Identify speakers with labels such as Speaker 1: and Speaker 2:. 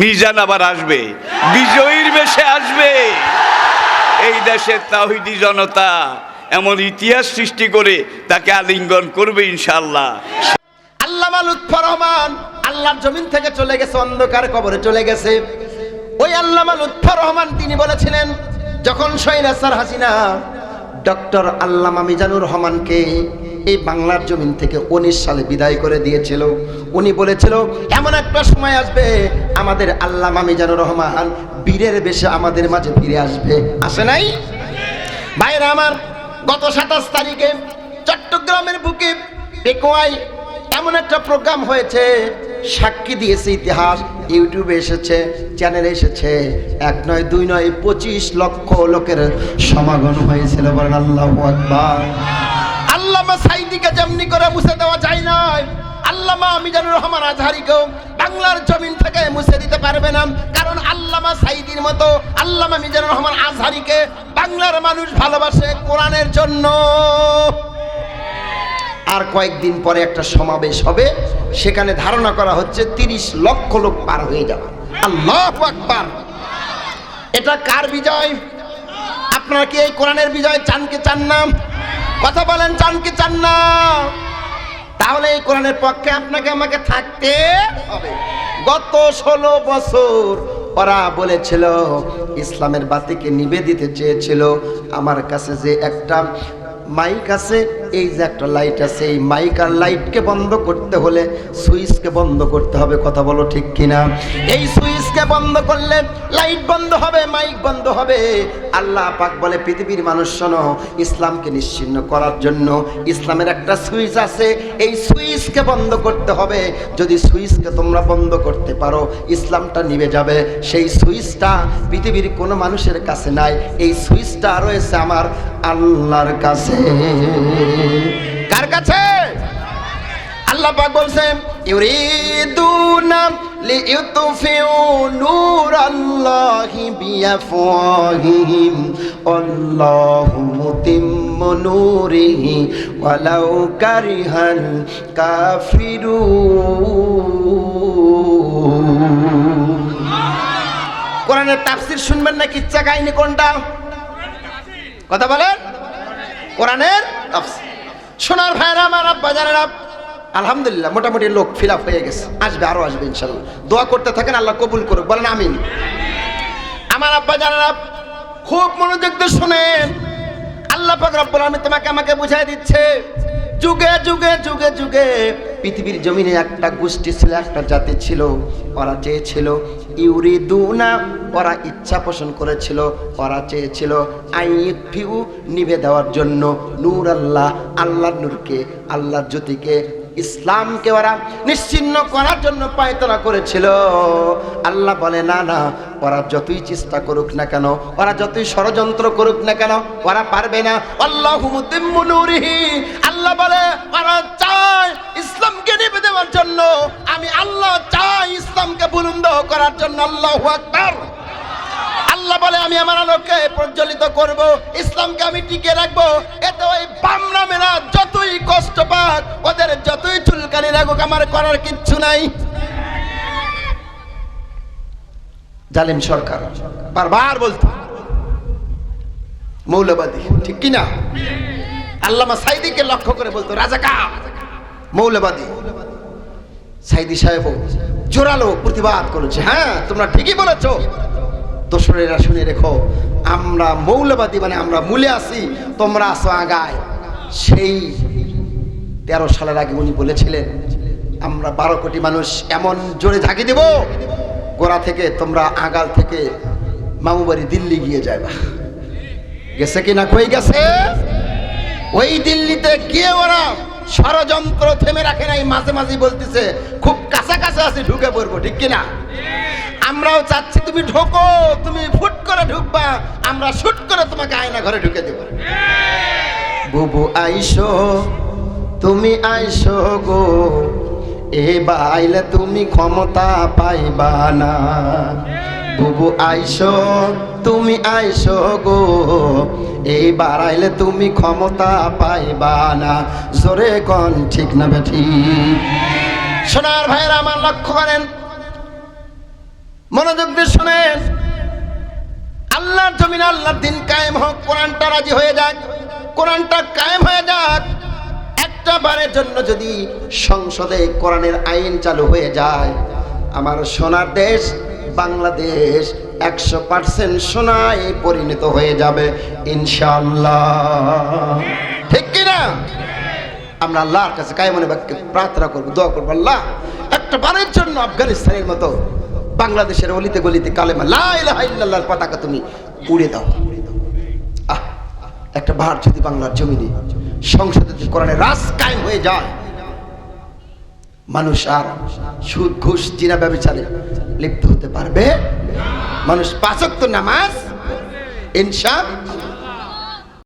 Speaker 1: মিজান আবার আসবে, বিজয়ীর বেশে আসবে। এই দেশের তাহিদি জনতা এমন ইতিহাস সৃষ্টি করে তাকে আলিঙ্গন করবে ইনশাল্লাহ
Speaker 2: আল্লামা রহমান আল্লাহর থেকে চলে গেছে, অন্ধকার চলে গেছে। ওই রহমান তিনি বলেছিলেন, যখন হাসিনা, ডক্টর আল্লামা মিজানুর রহমানকে এই বাংলার জমিন থেকে উনিশ সালে বিদায় করে দিয়েছিল। উনি বলেছিল, এমন একটা সময় আসবে, আমাদের আল্লামা মিজানুর রহমান বীরের বেশে আমাদের মাঝে ফিরে আসবে। আসে নাই? ভাইরা আমার, গত সাতাশ তারিখে চট্টগ্রামের বুকে পেকোয়াই এমন একটা প্রোগ্রাম হয়েছে, সাক্ষী দিয়েছে ইতিহাস, ইউটিউবে এসেছে, চ্যানেলে এসেছে। এক নয়, দুই নয়, পঁচিশ লক্ষ লোকের সমাগম হয়েছিল, বলেন আল্লাহ আকবার। সাইদিকে যেমনি করে মুছে দেওয়া যায় না আল্লামা মিজানুর রহমান আজহারিকেও বাংলার জমিন থেকে মুছে দিতে পারবে না। কারণ আল্লামা সাইদির মতো আল্লামা মিজানুর রহমান আজহারিকে বাংলার মানুষ ভালোবাসে কোরআনের জন্য। আর কয়েকদিন পরে একটা সমাবেশ হবে, সেখানে ধারণা করা হচ্ছে তিরিশ লক্ষ লোক পার হয়ে যাবে। আল্লাহ আকবার। এটা কার বিজয়? আপনারা কি এই কোরআনের বিজয় চান কি চান না? কথা বলেন, চান কি চান না? তাহলে এই কোরআনের পক্ষে আপনাকে আমাকে থাকতে হবে। গত ষোলো বছর ওরা বলেছিল, ইসলামের বাতিকে নিবে দিতে চেয়েছিল। আমার কাছে যে একটা মাইক আছে এই যে একটা লাইট আছে, এই মাইক আর লাইটকে বন্ধ করতে হলে সুইচকে বন্ধ করতে হবে, কথা বলো ঠিক কিনা? এই সুইচকে বন্ধ করলে লাইট বন্ধ হবে মাইক বন্ধ হবে। আল্লাহ পাক বলে, পৃথিবীর মানুষ শোনো, ইসলামকে নিশ্চিন্ন করার জন্য ইসলামের একটা সুইচ আছে। এই সুইচকে বন্ধ করতে হবে। যদি সুইচকে তোমরা বন্ধ করতে পারো, ইসলামটা নিভে যাবে। সেই সুইচটা পৃথিবীর কোনো মানুষের কাছে নাই। এই সুইচটা রয়েছে আমার আল্লাহর কাছে। কার কাছে? আল্লাহ পাক বলছেন, ইউরিদুনা লিইউতফিউ নূরাল্লাহি বিআফওয়াহিহিম। আল্লাহু মুতিম্মু নূরিহি ওয়ালাউ কারিহাল কাফিরুন। কোরআনের তাফসীর শুনবেন না কিচ্ছা কাহিনী কোনটা? কথা বলেন। কোরআনের সোনার ভাইরা আমার আব্বা জানেন আলহামদুলিল্লাহ, মোটামুটি লোক ফিল হয়ে গেছে। আসবে, আরও আসবে ইনশাল্লাহ দোয়া করতে থাকেন, আল্লাহ কবুল করুক। বলেন আমিন। আমার আব্বা জানেন খুব মনোযোগ দিয়ে শোনেন। আল্লাহ পাক রব্বুল আমি তোমাকে আমাকে বুঝাই দিচ্ছে। যুগে যুগে যুগে যুগে পৃথিবীর জমিনে একটা গোষ্ঠী ছিল, একটা জাতি ছিল, ওরা চেয়েছিল ইউরিদুনা, ওরা ইচ্ছা পোষণ করেছিল, ওরা চেয়েছিল আইফিউ নিভে দেওয়ার জন্য নূর আল্লাহ আল্লাহর নূরকে আল্লাহর জ্যোতিকে, ইসলামকে ওরা নিশ্চিন্ন করার জন্য পায়তনা করেছিল। আল্লাহ বলে, না না, ওরা যতই চেষ্টা করুক না কেন, ওরা যতই ষড়যন্ত্র করুক না কেন, ওরা পারবে না। আল্লাহ আল্লাহ বলে ওরা চায় ইসলামকে নিবে দেওয়ার জন্য। আমি আল্লাহ চাই ইসলামকে বুলন্দ করার জন্য। আল্লাহ আকবার। আল্লাহ বলে, আমি আমার আলোকে প্রজ্বলিত করব। ইসলামকে আমি টিকে রাখব। এতে ওই বামনামেরা যতই কষ্ট পাক, ওদের যতই চুলকানি লাগুক, আমার করার কিচ্ছু নাই। জালিম সরকার, বারবার বলতো মৌলবাদী, ঠিক কিনা? আল্লামা সাইদিকে লক্ষ্য করে বলতো, রাজাকা, মৌলবাদী। সাইদি সাহেব জোরালো প্রতিবাদ করেছে হ্যাঁ তোমরা ঠিকই বলেছ। দোসরেরা শুনে রেখো, আমরা মৌলবাদী মানে আমরা মূলে আসি তোমরা আসো আগায়। সেই তেরো সালের আগে উনি বলেছিলেন, আমরা বারো কোটি মানুষ এমন জোরে ঝাঁকি দেব, গোড়া থেকে তোমরা আগাল থেকে মামুবাড়ি দিল্লি গিয়ে যাবা গেছে কিনা, কই গেছে? ওই দিল্লিতে গিয়ে ওরা ষড়যন্ত্র থেমে রাখে নাই? মাঝে মাঝে বলতেছে, খুব কাছাকাছি আছি, ঢুকে পড়ব, ঠিক কিনা? আমরাও চাচ্ছি তুমি ঢোকো, তুমি ফুট করে ঢুকবা, আমরা শুট করে তোমাকে আয়না ঘরে ঢুকে দেব। বুবু আইসো, তুমি আইসো গো, এ বাইলে তুমি ক্ষমতা পাইবা না। বুবু আইসো, তুমি আইসো গো। এই বাড়াইলে তুমি ক্ষমতা পাইবা না। জোরে কন, ঠিক না বেঠি সোনার ভাইয়েরা আমার লক্ষ্য করেন। মনোযোগ দিয়ে শোনেন। আল্লাহর জমিন আল্লাহর দিন কায়েম হোক, কোরআনটা রাজি হয়ে যাক। কোরআনটা কায়েম হয়ে যাক। একটা বারের জন্য যদি সংসদে কোরআনের আইন চালু হয়ে যায়, আমার সোনার দেশ বাংলাদেশ একশো পার্সেন্ট সোনায় পরিণত হয়ে যাবে ইনশাল্লাহ ঠিক কিনা? আমরা আল্লাহর কাছে কায়মনে বাক্যে প্রার্থনা করব, দোয়া করব, আল্লাহ, একটা বারের জন্য আফগানিস্তানের মতো বাংলাদেশের অলিতে গলিতে কালেমা, লা ইলাহা ইল্লাল্লাহর পতাকা তুমি উড়ে দাও। আহ, একটা বার যদি বাংলার জমিনে সংসদে যদি কোরআনের রাস কায়েম হয়ে যায় মানুষ আর সুদ ঘুষ জিনা ব্যবচারে লিপ্ত হতে পারবে মানুষ পাঁচক নামাজ ইনশা